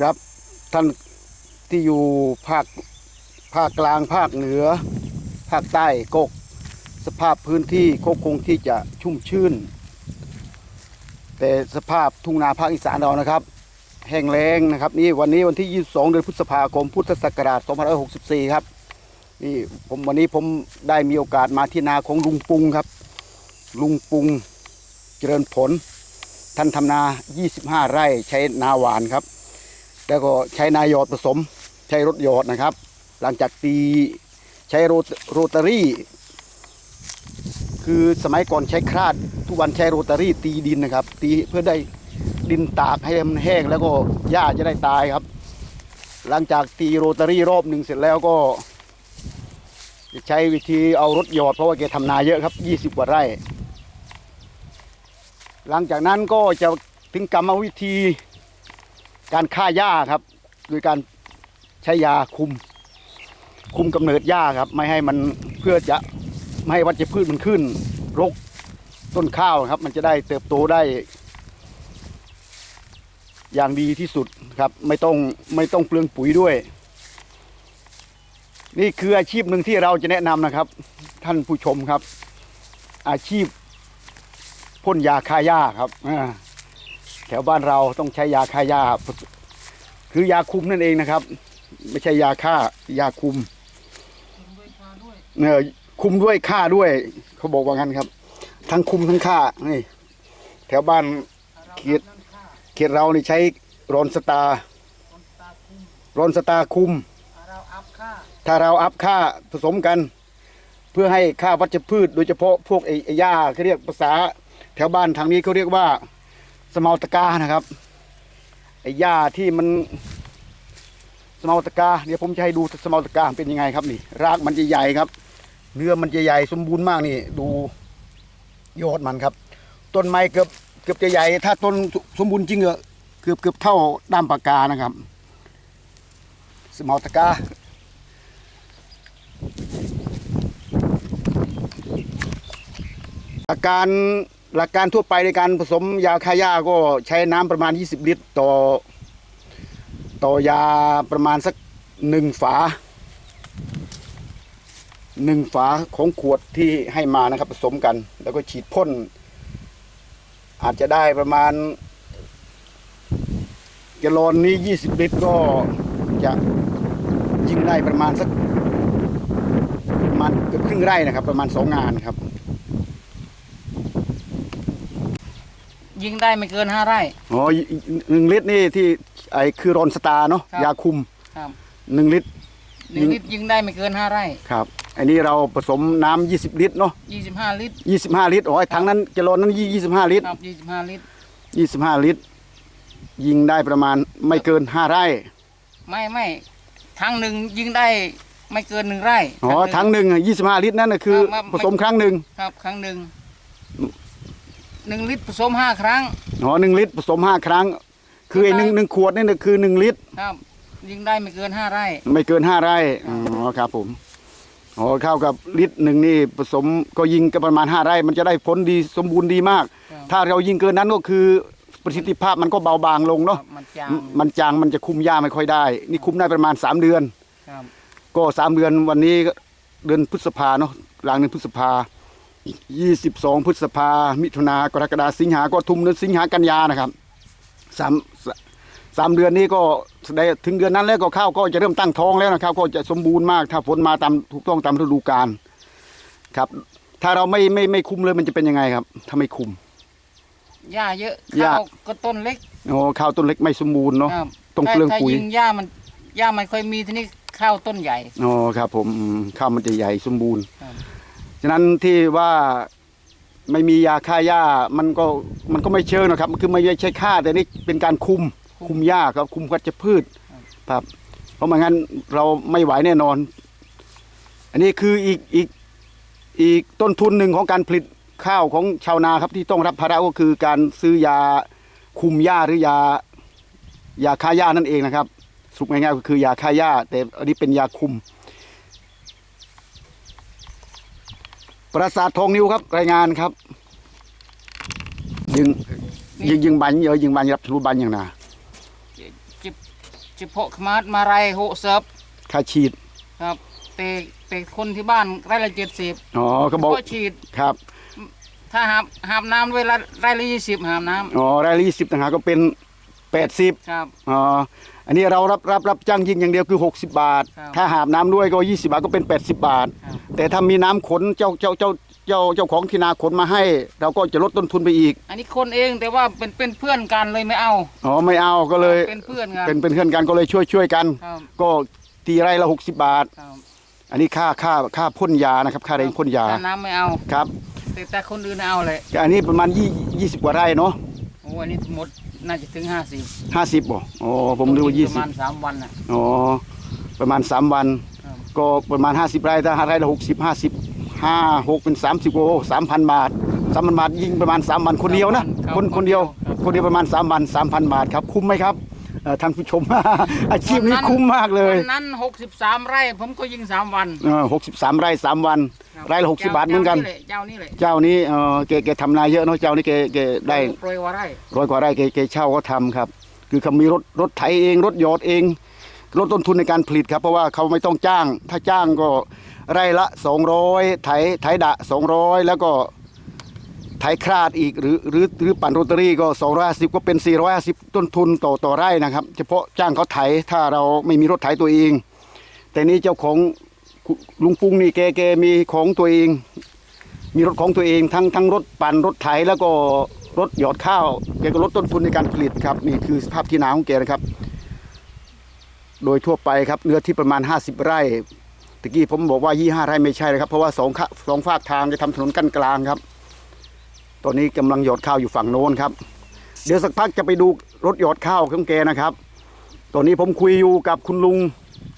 ครับท่านที่อยู่ภาคภาคกลางภาคเหนือ ภาคใต้กก สภาพพื้นที่ก็คงที่จะชุ่มชื่น แต่สภาพทุ่งนาภาคอีสานเรานะครับ แห้งแล้งนะครับนี่วันนี้วันที่ 22 เดือนพฤษภาคมพุทธศักราช 2564 ครับนี่ผมวันนี้ผมได้มีโอกาสมาที่นาของลุงปุงครับ ลุงปุงเจริญผล ท่านทำนา 25 ไร่ใช้นาหวานครับ แล้วก็ใช้นายอดผสม ใช้รถยอดนะครับ หลังจากตีใช้โรตโรตารี่คือสมัยก่อนใช้คราด ทุกวันใช้โรตารี่ตีดินนะครับ ตีเพื่อได้ดินตากให้มันแห้งแล้วก็หญ้าจะได้ตายครับ หลังจากตีโรตารี่รอบหนึ่งเสร็จแล้วก็จะใช้วิธีเอารถหยอดเพราะว่าแกทำนาเยอะครับ 20กว่าไร่ หลังจากนั้นก็จะถึงกรรมวิธี การฆ่าหญ้าครับ โดยการใช้ยาคุม คุมกำเนิดหญ้าครับ ไม่ให้มันเพื่อจะไม่ให้วัชพืชมันขึ้นรกต้นข้าวครับ มันจะได้เติบโตได้ อย่างดีที่สุดครับ ไม่ต้องไม่ต้องเปลืองปุ๋ยด้วย นี่คืออาชีพหนึ่งที่เราจะแนะนำนะครับ ท่านผู้ชมครับ อาชีพพ่นยาฆ่าหญ้าครับอ่า แถวบ้านเราต้องใช้ยาฆ่าหญ้าคือยาคุมนั่นเองนะครับ ไม่ใช่ยาฆ่ายาคุมเออคุมด้วยฆ่าด้วย เขาบอกว่างั้นครับ ทั้งคุมทั้งฆ่านี่ แถวบ้านเขตเขตเรานี่ใช้รอนสตาร์รอนสตาคุม ถ้าเราอัพค่าผสมกัน เพื่อให้ค่าวัชพืช โดยเฉพาะพวกไอ้ไอ้หญ้าเขาเรียกภาษา แถวบ้านทางนี้เขาเรียกว่า สมาตะกานะครับไอ้หญ้าที่มันสมาตะกาเดี๋ยวผมจะให้ดูสมาตะกาเป็นยังไงครับนี่ รากมันจะใหญ่ครับ เนื้อมันจะใหญ่สมบูรณ์มากนี่ ดูยอดมันครับ ต้นไม้เกือบเกือบจะใหญ่ ถ้าต้นสมบูรณ์จริงเออเกือบเกือบเท่าด้ามปากกานะครับ สมาตะกาหลักการ หลักการทั่วไปในการผสมยาฆ่าหญ้าก็ใช้น้ำประมาณ 20 ลิตร ต่อ ต่อยาประมาณสักหนึ่งฝาหนึ่งฝาของขวดที่ให้มานะครับผสมกัน แล้วก็ฉีดพ่น อาจจะได้ประมาณแกลลอนนี้ 20 ลิตรก็จะยิงได้ประมาณสักประมาณเกือบครึ่งไร่นะครับ ประมาณสองงานครับ ยิงได้ไม่เกินห้าไร่ อ๋อหนึ่งลิตรนี่ที่ไอคือรอนสตาร์เนาะครับ ยาคุมครับหนึ่งลิตร หนึ่งลิตรยิงได้ไม่เกินห้าไร่ครับอันนี้เราผสมน้ำ20 ลิตรเนาะยี่สิบห้าลิตร25 ลิตรอ๋อไอ้ถังนั้นแกลลอนนั้นยี่25 ลิตร ครับยี่สิบห้าลิตร 25 ลิตร ยิงได้ประมาณไม่เกิน 5 ไร่ไม่ไม่ทั้งหนึ่งยิงได้ไม่เกินหนึ่งไร่อ๋อหถังหนึ่งอะ25 ลิตรนั่นนะคือ ครับผสมครั้งหนึ่งครับครั้งหนึ่ง หนึ่งลิตรผสมห้าครั้ง อ๋อหนึ่งลิตรผสม5ครั้ง คือไอ้หนึ่งหนึ่งขวดนี่นะคือ1ลิตร ครับยิงได้ไม่เกินห้าไร่ ไม่เกิน5ไร่ อ๋อครับผม อ๋อเข้ากับลิตรหนึ่งนี่ผสมก็ยิงก็ประมาณ5ไร่ มันจะได้ผลดีสมบูรณ์ดีมาก ครับ ถ้าเรายิงเกินนั้นก็คือประสิทธิภาพมันก็เบาบางลงคเนาะ รับมันจางมันจางมันจะคุมหญ้าไม่ค่อยได้ นี่คุมได้ประมาณ 3 เดือน ครับก็สามเดือนวันนี้ก็เดือนพฤษภาเนาะกลางเดือนพฤษภา 22 พฤษภา มิถุนากรกฎาสิงหาก็ทุมเดือนสิงหากันยานะครับสามสสามเดือนนี้ก็ได้ถึงเดือนนั้นแล้วก็ข้าวก็จะเริ่มตั้งท้องแล้วนะครับ ก็จะสมบูรณ์มากถ้าฝนมาตามถูกต้องตามฤดูกาลครับ ถ้าเราไม่ไม่ไม่คุมเลยมันจะเป็นยังไงครับ ถ้าไม่คุมหญ้าเยอะหญ้าข้าวก็ต้นเล็กโอ้ข้าวต้นเล็กไม่สมบูรณ์เนาะครับต้องถ้าเปลืองถ้าปุ๋ยยิงหญ้ามันหญ้ามันค่อยมีทีนี้ข้าวต้นใหญ่อ๋อครับ ผมอืมข้าวมันจะใหญ่สมบูรณ์ครับ ฉะนั้นที่ว่าไม่มียาฆ่าหญ้ามันก็มันก็ไม่เชิงนะครับ คือไม่ใช่ฆ่าแต่นี่เป็นการคุมคุมหญ้าครับคุมวัชพืชครับ เพราะไม่งั้นเราไม่ไหวแน่นอน อันนี้คืออีกอีกอีกต้นทุนหนึ่งของการผลิตข้าวของชาวนาครับที่ต้องรับภาระก็คือการซื้อยาคุมหญ้าหรือยายาฆ่าหญ้านั่นเองนะครับสรุปง่ายๆก็คือยาฆ่าหญ้าแต่อันนี้เป็นยาคุม ปราสาททองนิ้วครับรายงานครับ ยิงยิงยิงบันเยอะยิงบันรับรู้บันอย่างน่ะจิบเฉพาะขมาดมาไรโหเซิบค่าฉีดครับแต่แต่คนที่บ้านไร่ละเจ็ดสิบอ๋อเขาบอกก็ฉีดครับ ถ้าหาบหาบน้ำเวลาไร่ละยี่สิบหาบน้อ๋อรายละยี่สิบต่างหากก็เป็นแปดสิบำครับอ๋อ อันนี้เรารับรับรับจ้างยิงอย่างเดียวคือ 60 บาท ครับถ้าหาบน้ำด้วยก็ 20 บาทก็เป็น 80 บาท ครับ แต่ถ้ามีน้ำขนเจ้าเจ้าเจ้าเจ้าเจ้าของที่นาขนมาให้ เราก็จะลดต้นทุนไปอีกอันนี้คนเองแต่ว่าเป็นเป็นเพื่อนกันเลยไม่เอาอ๋อไม่เอาก็เลยเป็นเพื่อนกันเป็นเป็นเพื่อนกันก็เลยช่วยช่วยกัน ครับก็ตีไร่ละ 60 บาท ครับอันนี้ค่าค่าค่าพ่นยานะครับ ค่าแรงพ่นยาถ้าน้ำไม่เอา ครับแต่แต่คนอื่นเอาเลยอันนี้ประมาณยี่ยี่สิบกว่าไร่เนาะโอ้อันนี้หมด น่าจะถึงห้าสิบห้าสิบบ่อ๋อผมนึกว่ายี่ปสิระบมาณสามวันน่ะ อ๋อประมาณสามวัน ครับ ก็ประมาณ50ไร่ถ้าไร่ละ60 50 5 6เป็น30โอ้3,000บาท3,000บาทยิงประมาณ3วันคนเดียวนะครับคนคนเดียวครับคนเดียวประมาณ3วัน3,000บาทครับคุ้มไหมครับ เอ่อท่านผู้ชม อาชีพนี้คุ้มมากเลยวันนั้นหกสิบสามไร่ผมก็ยิงสามวันเออ63ไร่3วันครับไร่ละ60บาทเหมือนกัน เจ้านี่แหละเจ้านี้เออแกแกทำนาเยอะเนาะเจ้านี้แกแกได้โปรยกว่าไร่ร้อยกว่าไร่แกแกเช่าก็ทำครับ คือเขามีรถรถไถเองรถหยอดเองลดต้นทุนในการผลิตครับ เพราะว่าเขาไม่ต้องจ้าง ถ้าจ้างก็ไร่ละ 200 ไถไถดะ 200 แล้วก็ ไถคราดอีกหรือหรือหรือปั่นโรตารี่ก็ 250 ก็เป็น 450 ต้นทุนต่อต่อไร่นะครับ เฉพาะจ้างเขาไถถ้าเราไม่มีรถไถตัวเอง แต่นี้เจ้าของลุงปุ้งนี่แกแกมีของตัวเอง มีรถของตัวเองทั้งทั้งรถปั่นรถไถแล้วก็รถหยอดข้าวแกก็ลดต้นทุนในการผลิตครับ นี่คือสภาพที่นาของแกนะครับ โดยทั่วไปครับเนื้อที่ประมาณ 50 ไร่ตะกี้ผมบอกว่า 25 ไร่ไม่ใช่นะครับ เพราะว่าสองขะสองฝากทางจะทำถนนกั้นกลางครับ ตอนนี้กำลังหยอดข้าวอยู่ฝั่งโน้นครับ เดี๋ยวสักพักจะไปดูรถหยอดข้าวของแกนะครับ ตอนนี้ผมคุยอยู่กับคุณลุง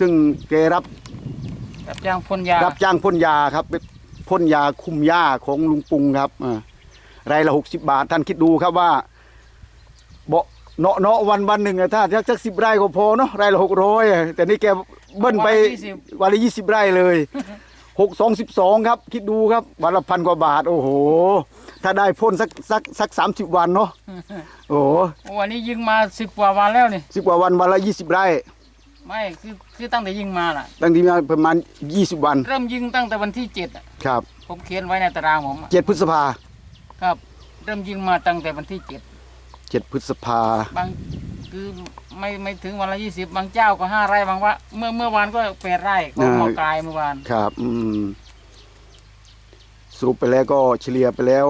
ซึ่งแกรับรับจ้างพ่นยารับจ้างพ่นยาครับเป็นพ่นยาคุมหญ้าของลุงปุงครับอ่าไร่ละหกสิบาทท่านคิดดูครับว่าเบาะเนาะเนาะวันวันหนึ่งอะถ้าสักสิบไร่ก็พอเนาะไร่ละหกร้อยแต่นี่แกเบิ้ลไปวันละยี่สิบไร่เลยหกสองสิบสองครับ คิดดูครับวันละพันกว่าบาท โอ้โห ถ้าได้พ่นสักสักสักสามสิบวันเนาะโอ้โหโอ้อันนี้ยิงมาสิบกว่าวันแล้วนี่สิบกว่าวันวันละยี่สิบไร่ไม่คือคือตั้งแต่ยิงมาล่ะ ตั้งที่มาประมาณยี่สิบวัน เริ่มยิงตั้งแต่วันที่เจ็ดอะครับ ผมเขียนไว้ในตารางผมอะเจ็ดพฤษภาครับ เริ่มยิงมาตั้งแต่วันที่เจ็ดเจ็ดพฤษภาบางคือไม่ไม่ถึงวันละยี่สิบบางเจ้าก็ห้าไร่บางว่า เมื่อเมื่อวานก็แปดไร่ของหมอกายเมื่อวานครับ อืมส รุปไปแล้วก็เฉลี่ยไปแล้ว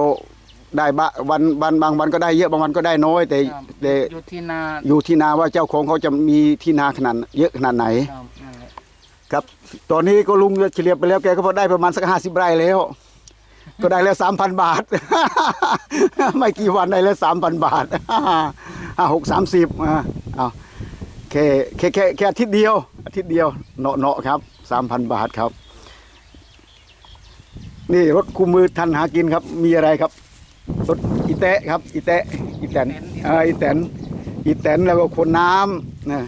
ได้บะวันวันบางวันก็ได้เยอะบางวันก็ได้น้อย แต่ครับแต่อยู่ที่นาอยู่ที่นาว่าเจ้าของเขาจะมีที่นาขนาดเยอะขนาดไหน ครับนั่นแหละครับ ตอนนี้ก็ลุงเฉลี่ยไปแล้วแกก็พอได้ประมาณสักห้าสิบไร่แล้ว ก็ได้แล้วสามพันบาท ไม่กี่วันได้แล้วสามพันบาท ห้าหกสามสิบอ่าเอาแค่แค่แค่แค่อาทิตย์เดียวอาทิตย์เดียวเนาะเนาะครับสามพันบาทครับ นี่รถคู่มือท่านหากินครับ มีอะไรครับ รถอีแตะครับ อีแตะอีแตนเอ่าอีแตนอีแตนแล้วก็คนน้ำนะ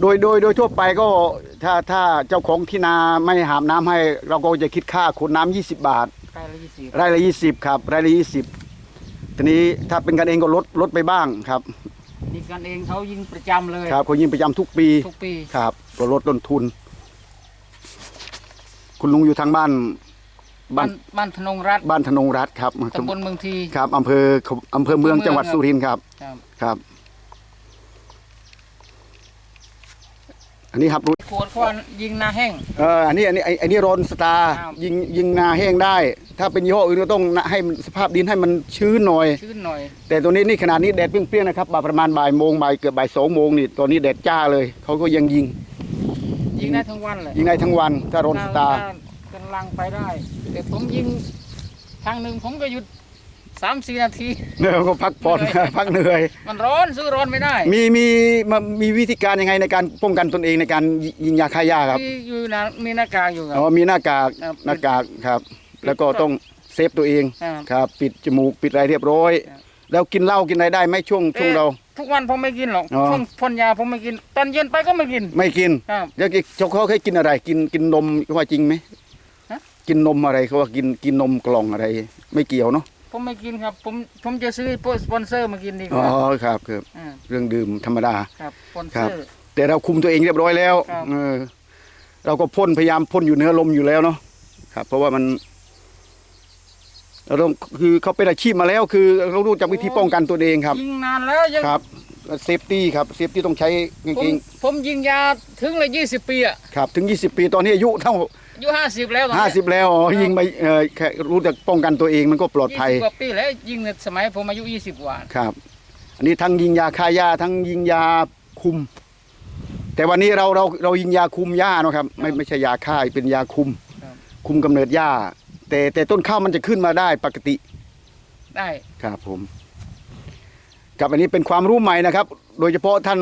โดยโดยโดยทั่วไปก็ถ้าถ้าเจ้าของที่นาไม่หามน้ำให้ เราก็จะคิดค่าขนน้ำยี่สิบบาทไร่ละยี่สิบไร่ละยี่สิบครับไร่ละยี่สิบทีนี้ถ้าเป็นกันเองก็ลดลดไปบ้างครับนี่กันเองเขายิงประจำเลยครับเขายิงประจำทุกปีทุกปีครับก็ลดต้นทุน คุณลุงอยู่ทางบ้าน บ้าบ้านนบ้านธนงรัฐบ้านธนงรัฐครับตำบลเมืองทีครับอำเภออำเภอเมืองเมืองจังหวัดครับสุรินทร์ครับครับ ครับ อันนี้ครับรู้ขวดควันยิงนาแห้งเอออันนี้อันนี้ไอ้อันนี้โรนสตาร์ครับยิงยิงนาแห้งได้ ถ้าเป็นยี่ห้ออื่นก็ต้องให้มันสภาพดินให้มันชื้นหน่อย ชื้นหน่อย แต่ตัวนี้นี่ขนาดนี้แดดเปรี้ยงๆนะครับบ่ายประมาณบ่ายโมงบ่ายเกือบบ่ายสองโมงนี่ตอนนี้แดดจ้าเลยเขาก็ยังยิง ยิงได้ทั้งวันเลยยิงได้ทั้งวันถ้าโรนสตาร์ ถ้กำลังไปได้ แต่ผมยิงครั้งหนึ่งผมก็หยุดสามสี่นาทีเนี่ยก็พักผ่อนเหนื่อยพักเหนื่อย มันร้อนสู้ร้อนไม่ได้ มีมีมามีวิธีการยังไงในการป้องกันตนเองในการยิงยาฆ่าหญ้าครับมีอยู่นะมีหน้ากากอยู่ครัอ๋บอมีหน้ากากครับหน้ากากครับปิดแล้วก็ต้องเซฟตัวเองครับครับ ปิดจมูกปิดอะไรเรียบร้อยครับแล้วกินเหล้ากินอะไรได้ไหมช่วงช่วงเราทุกวันผมไม่กินหรอกอ๋อช่วงพ่นยาผมไม่กิน ตอนเย็นไปก็ไม่กิน ไม่กินครับแล้วเจ้าเขาเคยกินอะไร กินกินนมว่าจริงไหมฮะ กินนมอะไรเขาว่ากินกินนมกล่องอะไร ไม่เกี่ยวเนาะผมไม่กินครับ ผมผมจะซื้อพวกสปอนเซอร์มากินดีกอ๋อว่าครับครับอ่าเรื่องดื่มธรรมดา ครับสปอนเซครัอบร์ แต่เราคุมตัวเองเรียบร้อยแล้วครับ เออเราก็พ่นพยายามพ่นอยู่เหนือลมอยู่แล้วเนาะครับ เพราะว่ามันเราต้องคือเขาเป็นอาชีพมาแล้ว คือเรารู้จักวิธีป้องกันตัวเองครับ ยิงนานแล้วยังครับเซฟตี้ครับเซฟตี้ต้องใช้จผมริงผมยิงยาถึงเลยยี่สิบปีอะๆครับ ถึง 20 ปีตอนนี้อายุเท่า อายุห้าสิบแล้วตอนนี้50แล้วอ๋อยิงไปเออแค่รู้จักป้องกันตัวเองมันก็ปลอดภัยยี่สิบกว่าปีแล้วยิงในสมัยผมอายุยี่สิบกว่า ครับ อันนี้ทั้งยิงยาฆ่าหญ้าทั้งยิงยาคุม แต่วันนี้เราเราเรายิงยาคุมหญ้าเนอะครับ ไม่ไม่ใช่ยาฆ่าเป็นยาคุม ครับ คุมกำเนิดหญ้า แต่แต่ต้นข้าวมันจะขึ้นมาได้ปกติ ได้ครับผมกับอันนี้เป็นความรู้ใหม่นะครับ โดยเฉพาะท่าน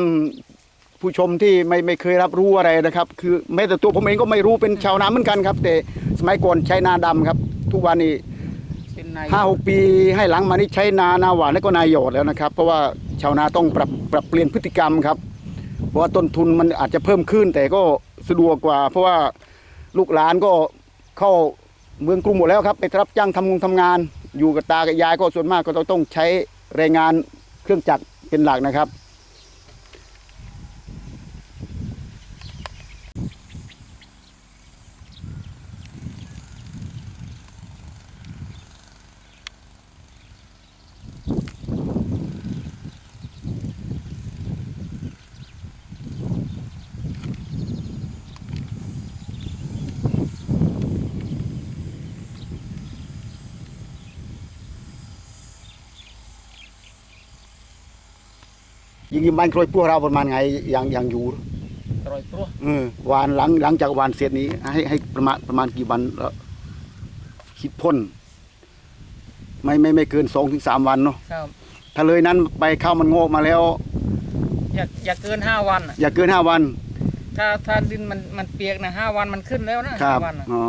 ผู้ชมที่ไม่ไม่เคยรับรู้อะไรนะครับ คือแม้แต่ตัวผมเองก็ไม่รู้เป็นชาวนาเหมือนกันครับ แต่สมัยก่อนใช้นาดำครับ ทุกวันนี้เป็นนายห้าหกปีให้หลังมานี่ใช้นานาหวานและก็นาหยอดแล้วนะครับ เพราะว่าชาวนาต้องปรับปรับเปลี่ยนพฤติกรรมครับ เพราะว่าต้นทุนมันอาจจะเพิ่มขึ้น แต่ก็สะดวกกว่า เพราะว่าลูกหลานก็เข้าเมืองกรุงหมดแล้วครับไปรับจ้างทำงงทำงาน อยู่กับตากับยายก็ส่วนมากก็ต้องต้องใช้แรงงานเครื่องจักรเป็นหลักนะครับ ยิงยิงมันโครยพวกเราประมาณไงอย่างอย่างอยู่ตรอยตัวเออวานหลังหลังจากวานเสร็จนี้ ให้ให้ประมาณประมาณกี่วันแล้วคิดพ่นไม่ไม่ไม่เกินสองถึงสามวันเนาะครับถ้าเลยนั้นไปเข้าวมันงอกมาแล้ว อย่าอย่าเกินห้าวันอะอย่าเกินห้าวัน ถ้าถ้าดินมันมันเปียกนะห้าวันมันขึ้นแล้วนะครัห้าบวันอะอ๋อ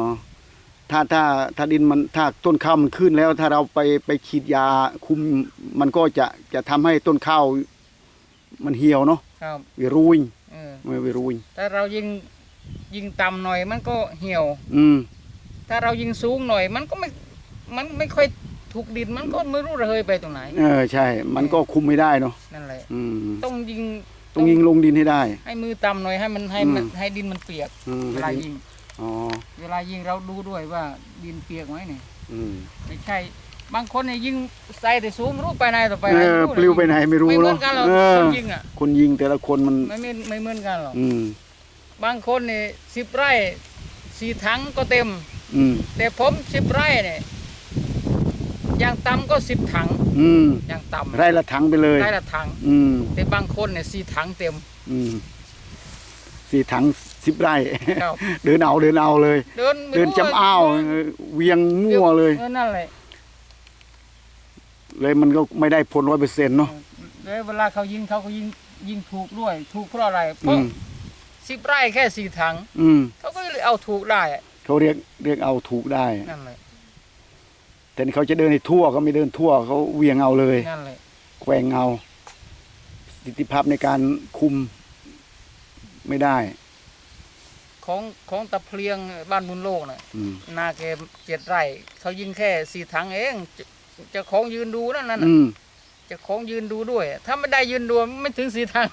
ถ้าถ้าถ้าดินมันถ้าต้นข้าวมันขึ้นแล้ว ถ้าเราไปไปฉีดยาคุมมันก็จะจะทำให้ต้นข้าว มันเหี่ยวเนาะครับวิรุยเออไม่วิรุยถ้าเรายิงยิงต่ำหน่อยมันก็เหี่ยว อืม ถ้าเรายิงสูงหน่อย มันก็ไม่มันไม่ค่อยถูกดินมันก็ไม่รู้ระเหยไปตรงไหน เออใช่ มันก็คุมไม่ได้เนาะนั่นแหละ อืม ต้องยิงต้องยิงลงดินให้ได้ ให้มือต่ำหน่อยให้มันให้มันอืมให้ดินมันเปียกอืมเวลายิง อ๋อ เวลายิงเราดูด้วยว่าดินเปียกไหมเนี่ยอืม ไม่ใช่ บางคนเนี่ยยิงใส่แต่สูงไม่รู้ไปไหนต่อไปเอไหนอม่รู้ปลิวไปไหนไม่รู้ไม่เหมือเนาะนกันหรอกเออคนยิงอะคนยิงแต่ละคนมัน ไม่ไม่ไม่เหมือนกันหรอกอืม บางคนเนี่ยสิบไร่สี่ถังก็เต็ม อืม แต่ผมสิบไร่เนี่ยอย่างต่ำก็สิบถังอืมอย่างต่ำไร่ละถังไปเลยได้ละถัง อืม แต่บางคนเนี่ยสี่ถังเต็ม อืมสี่ถังสิบไร่ ครับ เดินเอาเดินเอาเลย เดินไม่เดินรู้จำอ้าวเออเวียงมั่วเลย ออนั่นแหละ เลยมันก็ไม่ได้ผลร้อยเปอร์เซ็นต์เนาะแล้วเวลาเขายิงเขาก็ยิงยิงถูกด้วย ถูกเพราะอะไรเพอืราะมสิบไร่แค่สี่ถังอืมเขาก็เลยเอาถูกได้อะเขาเรียกเรียกเอาถูกได้ นั่นแหละแต่นี่เขาจะเดินให้ทั่วเขาไม่เดินทั่วเขาเวียงเอาเลย นั่นแหละแกว่งเอาสถิติภาพในการคุมไม่ได้ ของของตะเพลียงบ้านบุญโลกน่ะ อืม นาเกมเจ็ดไร่เขายิงแค่สี่ถังเองจะ เจะของยืนดูนั่นน่ะอืมเจะของยืนดูด้วย ถ้าไม่ได้ยืนดูไม่ถึงสี่ถัง